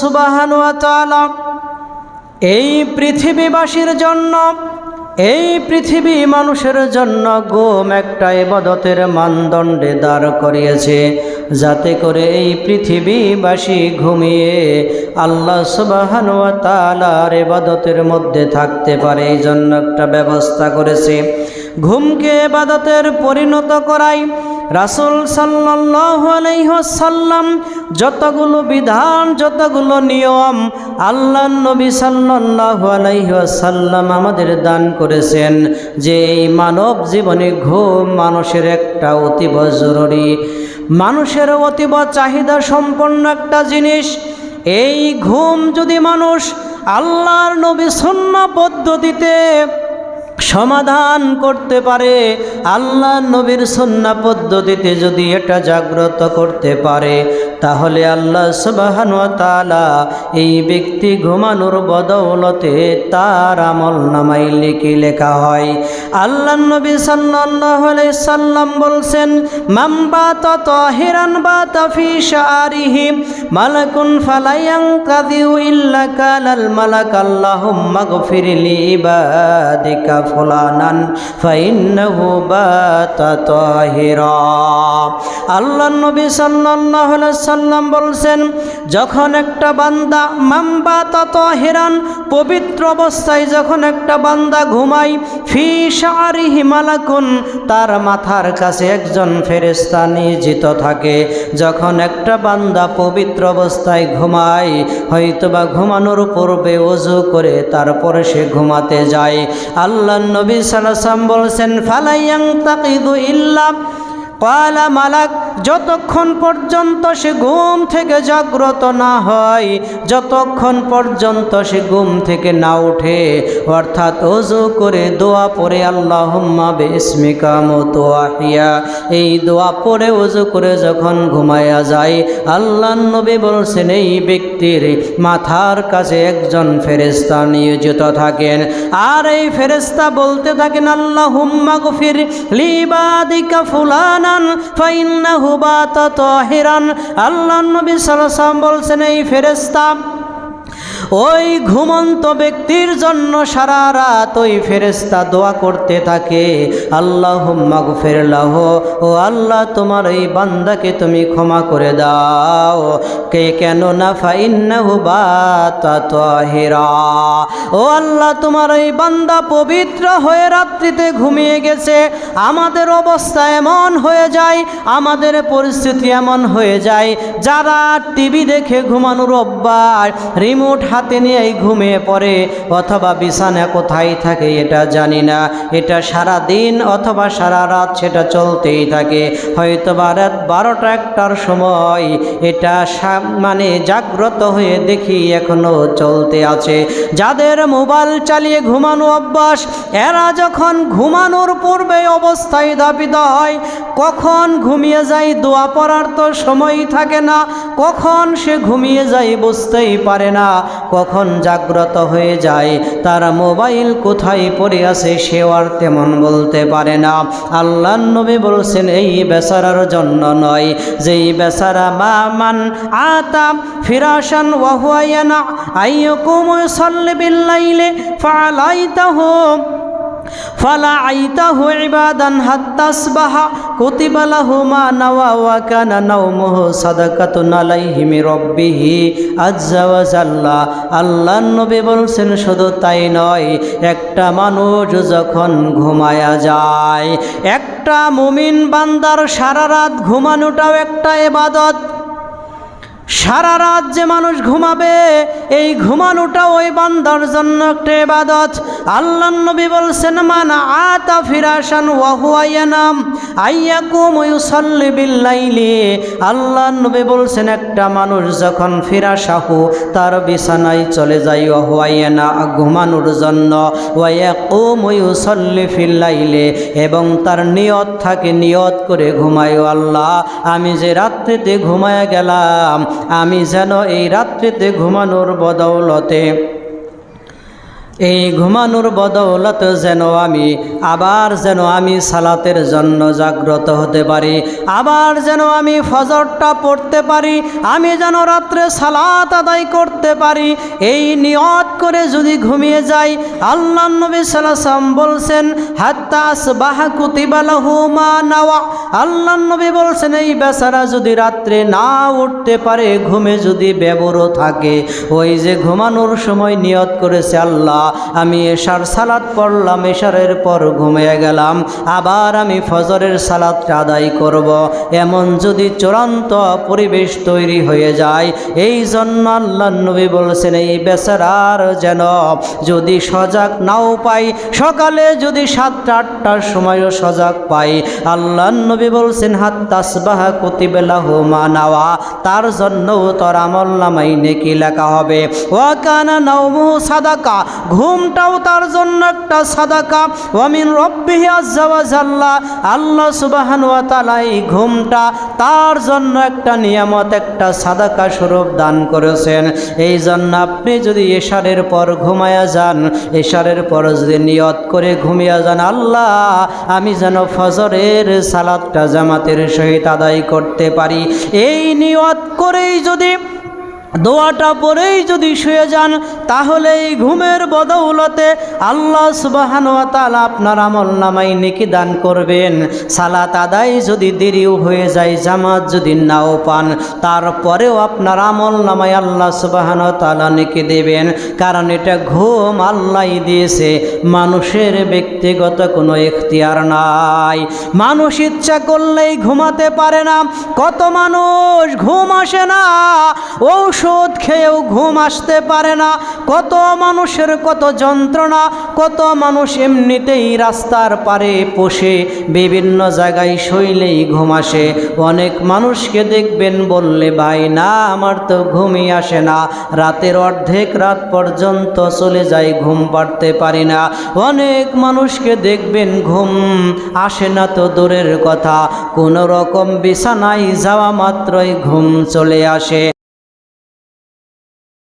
সুবাহান এই পৃথিবীবাসীর জন্য, এই পৃথিবী মানুষের জন্য গোম একটা এবাদতের মানদণ্ডে দাঁড় করিয়েছে, যাতে করে এই পৃথিবীবাসী ঘুমিয়ে আল্লাহ সুবাহান তালার এবাদতের মধ্যে থাকতে পারে। এই জন্য একটা ব্যবস্থা করেছে। ঘুমকে এবাদতের পরিণত করাই রাসুল সাল্লাম যতগুলো বিধান, যতগুলো নিয়ম আল্লাহ নবী সাল্লাম আমাদের দান করেছেন যে এই মানব জীবনে ঘুম মানুষের একটা অতীব জরুরি। মানুষের অতীব চাহিদা সম্পন্ন একটা জিনিস, এই ঘুম যদি মানুষ আল্লাহর নবী সন্ন্য পদ্ধতিতে সমাধান করতে পারে। আল্লাহ নবীর সন্না পদ্ধতিতে যদি এটা জাগ্রত করতে পারে, তাহলে আল্লাহ সুবাহান তালা এই ব্যক্তি ঘুমানোর বদৌলতে তার আমল নামাই লিখি লেখা হয়। আল্লাহ নবী সাল্লাহ সাল্লাম বলছেন মাম্বা তত হিরান বা তফি শারিহি মালাকুন ফালাইয়াং কাদিউ ইল্লা কালাল মালাক, আল্লাহুম্মা গফিরলি ইবাদিকা ফুলানান, ফাইন্নাহু বাতা আল্লাহ নবী সাল্লাল্লাহু আলাইহি সাল্লাম বলছেন, যখন একটা বান্দা মাম্বা তত হিরান পবিত্র অবস্থায় যখন একটা বান্দা ঘুমায়, ফি শারিহি মালাকুন, তার মাথার কাছে একজন ফেরেশতা নিয়োজিত থাকে। যখন একটা বান্দা পবিত্র অবস্থায় ঘুমায়, হয়তোবা ঘুমানোর পূর্বে অজু করে তারপরে সে ঘুমাতে যায়। আল্লাহ নবী সালাসাম বলছেন ফালাইয়াং তাকিদু ইল্লা কয়লা মালাক, যতক্ষণ পর্যন্ত সে ঘুম থেকে জাগ্রত না হয়, যতক্ষণ পর্যন্ত সে ঘুম থেকে না ওঠে অর্থাৎ অজু করে দোয়া পরে আল্লাহ বেসমিকা মতো আহিয়া এই দোয়া পরে অজু করে যখন ঘুমায়া যায় আল্লাহ নবী বলছেন, এই ব্যক্তির মাথার কাছে একজন ফেরেস্তা নিয়োজিত থাকেন। আর এই ফেরেস্তা বলতে থাকেন আল্লাহ হুম্মা গফির লিবাদিকা ফুলান ফাইন্নাহু বাতা তাহিরান। আল্লাহ নবী সাল্লাল্লাহু বলছেন এই ফেরেশতা ওই ঘুমন্ত ব্যক্তির জন্য সারা রাত ওই ফেরেস্তা দোয়া করতে থাকে। আল্লাহ মাগফির লাহ, ও আল্লাহ তোমার এই বান্দাকে তুমি ক্ষমা করে দাও। কে কেন না বাহিরা ও আল্লাহ তোমার এই বান্দা পবিত্র হয়ে রাত্রিতে ঘুমিয়ে গেছে। আমাদের অবস্থা এমন হয়ে যায়, আমাদের পরিস্থিতি এমন হয়ে যায়। যারা টিভি দেখে ঘুমানোর অভ্যাস রিমোট হাতে নিয়েই ঘুমিয়ে পড়ে, অথবা বিছানা কোথায় থাকে এটা জানি না। এটা সারা দিন অথবা সারা রাত সেটা চলতেই থাকে। হয়তো রাত বারোটা একটার সময় এটা মানে জাগ্রত হয়ে দেখি এখনও চলতে আছে। যাদের মোবাইল চালিয়ে ঘুমানো অভ্যাস, এরা যখন ঘুমানোর পূর্বে অবস্থায় দাবিত হয়, কখন ঘুমিয়ে যায় দোয়া পড়ার তো সময়ই থাকে না, কখন সে ঘুমিয়ে যায় বুঝতেই পারে না। কখন জাগ্রত হয়ে যায়, তার মোবাইল কোথায় পড়ে আছে সেও আর তেমন বলতে পারে না। আল্লাহ নবী বলছেন, এই বেচারার জন্য নয়। যেই বেচারা মা মান আতাম ফিরাসান ওয়াহুয়ানা আইয়কুম সাল্লি বিল্লাইলে ফালাইতাহু ফালা আইতাহু ইবাদান হাত্তাসবাহা কুতিবা লাহু মা নাওয়া ওয়া কানা নাওমুহু সাদাকাতুন আলাইহি মির রাব্বিহি আজ্জা ওয়া জাল্লা। আল্লাহর নবী বলছেন, শুধু তাই নয়, একটা মানুষ যখন ঘুমায়া যায়, একটা মুমিন বান্দার সারা রাত ঘুমানোটাও একটা ইবাদত। সারা রাত যে মানুষ ঘুমাবে, এই ঘুমানোটা ওই বান্দার জন্য একটা ইবাদত। আল্লাহ নবী বলছেন, মানা আতা ফিরাসান ওয়াহুয়ায়ানাম আইয়াকুম ইউসাল্লি বিল্লাইলি। আল্লাহ নবী বলছেন, একটা মানুষ যখন ফিরাসাহু তার বিছানায় চলে যায় ওয়াহুয়ায়ানা ঘুমানোর জন্য। ওয়াকুম ইউসাল্লি ফিল্লাইলে। এবং তার নিয়ত থাকে, নিয়ত করে ঘুমায় আল্লাহ, আমি যে রাত্রিতে ঘুমায় গেলাম, আমি যেন এই রাত্রিতে ঘুমানোর বদৌলতে এই ঘুমানোর বদৌলত যেন আমি, আবার যেন আমি সালাতের জন্য জাগ্রত হতে পারি, আবার যেন আমি ফজরটা পড়তে পারি, আমি যেন রাত্রে সালাত আদায় করতে পারি, এই নিয়ত করে যদি ঘুমিয়ে যাই, আল্লাহ নবী সাল্লাম বলছেন হাত্তাস বাহা কুতিবালাহু নাওয়া। আল্লাহ নবী বলছেন, এই বেচারা যদি রাত্রে না উঠতে পারে, ঘুমে যদি ব্যবরো থাকে, ওই যে ঘুমানোর সময় নিয়ত করেছে আল্লাহ আমি এশার সালাদ পড়লাম, এশারের পর ঘুমিয়ে গেলাম। আবার আমি ফজরের সালাদটা আদায় করব। এমন যদি চূড়ান্ত পরিবেশ তৈরি হয়ে যায়, এই জন্য আল্লাহ নবী বলছেন, এই বেচারার যেন যদি সজাগ নাও পাই, সকালে যদি সাতটা, আটটার সময়ও সজাগ পাই। আল্লাহ নবী বলছেন, হাত তাসবাহা কুতিবেলা হুমা নাওয়া, তার জন্যও তোর আমল নামাই নেকি লেখা হবে। ওয়াকানা নাওমু সাদাকা ঘুমটাও তার জন্য একটা সাদাকা। ওয়ামিন রব্বিহি আজ্জা ওয়া জাল্লা। আল্লাহ সুবহানাহু ওয়া তাআলা এই ঘুমটা তার জন্য একটা নিয়ামত, একটা সাদাকা স্বরূপ দান করেছেন। এই জন্য আপনি যদি এশারের পর ঘুমায়া যান, এশারের পর যদি নিয়ত করে ঘুমিয়ে যান, আল্লাহ, আমি যেন ফজরের সালাদটা জামাতের সহিত আদায় করতে পারি। এই নিয়ত করেই যদি দোয়াটা পরেই যদি শুয়ে যান তাহলে এই ঘুমের বদৌলতে আল্লাহ সুবাহান তালা আপনার আমল নামাই নেকি দান করবেন। সালাত আদায় যদি দেরিও হয়ে যায়, জামাত যদি নাও পান, তারপরেও আপনার আমল নামাই আল্লাহ সুবাহান তালা নেকি দেবেন। কারণ এটা ঘুম আল্লাহ দিয়েছে, মানুষের ব্যক্তিগত কোনো এখতিয়ার নাই। মানুষ ইচ্ছা করলেই ঘুমাতে পারে না, কত মানুষ ঘুম আসে না ঔষধ খেয়েও ঘুম আসতে পারে না। কত মানুষের কত যন্ত্রণা, কত মানুষ এমনিতেই রাস্তার পারে বসে বিভিন্ন জায়গায় শৈলেই ঘুম আসে। অনেক মানুষকে দেখবেন বললে, ভাই, না, আমার তো ঘুমই আসে না। রাতের অর্ধেক রাত পর্যন্ত চলে যায় ঘুম পাড়তে পারি না। অনেক মানুষকে দেখবেন ঘুম আসে না তো দূরের কথা। কোনো রকম বিছানায় যাওয়া মাত্রই ঘুম চলে আসে।